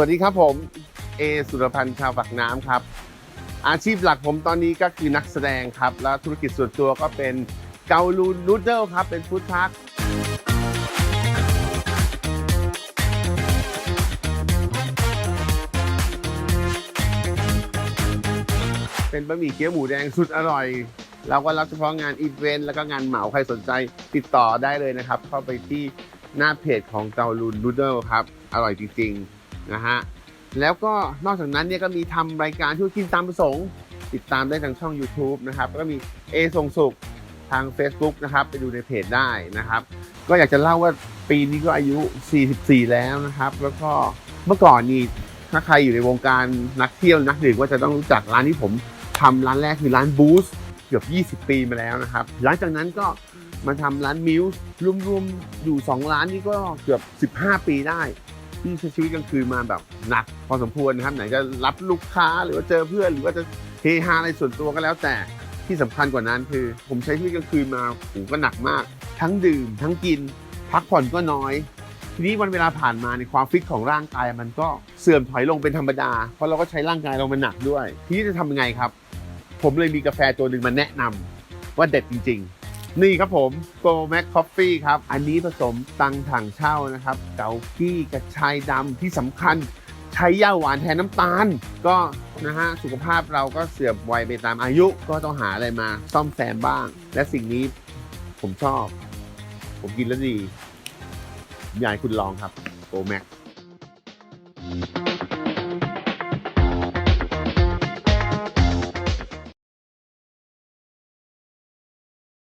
วัสดีครับผมเอสุรพันธ์ชาวปากน้ำครับ อาชีพหลักผมตอนนี้ก็คือนักแสดงครับ แล้วธุรกิจส่วนตัวก็เป็นเกาลูนูดเดิลครับ เป็นฟู้ดทักเป็นบะหมี่เกี๊ยวหมูแดงสุดอร่อย เราก็รับเฉพาะงานอีเวนต์แล้วก็งานเหมาใครสนใจติดต่อได้เลยนะครับ เข้าไปที่หน้าเพจของเกาลูนูดเดิลครับ อร่อยจริงๆ นะฮะแล้วก็นอกจากนั้นเนี่ยก็มีทำรายการช่วยกินตามประสงค์ ติดตามได้ทางช่อง YouTube นะครับแล้วก็มีเอทรงสุขทาง Facebook นะครับ ไปดูในเพจได้นะครับ ก็อยากจะเล่าว่าปีนี้ก็อายุ 44 แล้วนะครับ แล้วก็เมื่อก่อนนี่ถ้าใครอยู่ในวงการนักเที่ยวนักดื่มก็จะต้องรู้จักร้านที่ผมทำร้านแรกคือร้านบูสเกือบ 20 ปีมาแล้วนะครับ หลังจากนั้นก็มาทำร้านมิวส์รวมๆอยู่ 2 ร้านนี่ก็เกือบ 15 ปีได้ ที่ใช้ชีวิตกลางคืนมาแบบหนักพอสมควรนะครับ ไหนจะรับลูกค้าหรือว่าเจอเพื่อน หรือว่าจะเฮฮาอะไรส่วนตัวก็แล้วแต่ที่สำคัญกว่านั้นคือ ผมใช้ชีวิตกลางคืนมาโหูก็หนักมาก ทั้งดื่ม ทั้งกิน พักผ่อนก็น้อย ทีนี้วันเวลาผ่านมาในความฟิตของร่างกายมันก็เสื่อมถอยลงเป็นธรรมดา เพราะเราก็ใช้ร่างกายเรามันหนักด้วย ทีนี้จะทำยังไงครับ ผมเลยมีกาแฟตัวหนึ่งมาแนะนำว่าเด็ดจริง ๆ นี่ครับผม Go Mac Coffee ครับ อันนี้ผสมตังถังเช่านะครับ เกากี้กระชายดำที่สำคัญใช้ย่าหวานแทนน้ำตาล ก็นะฮะสุขภาพเราก็เสื่อมวัยไปตามอายุ ก็ต้องหาอะไรมาซ่อมแซมบ้าง และสิ่งนี้ผมชอบ ผมกินแล้วดีอยากให้คุณลองครับ Go Mac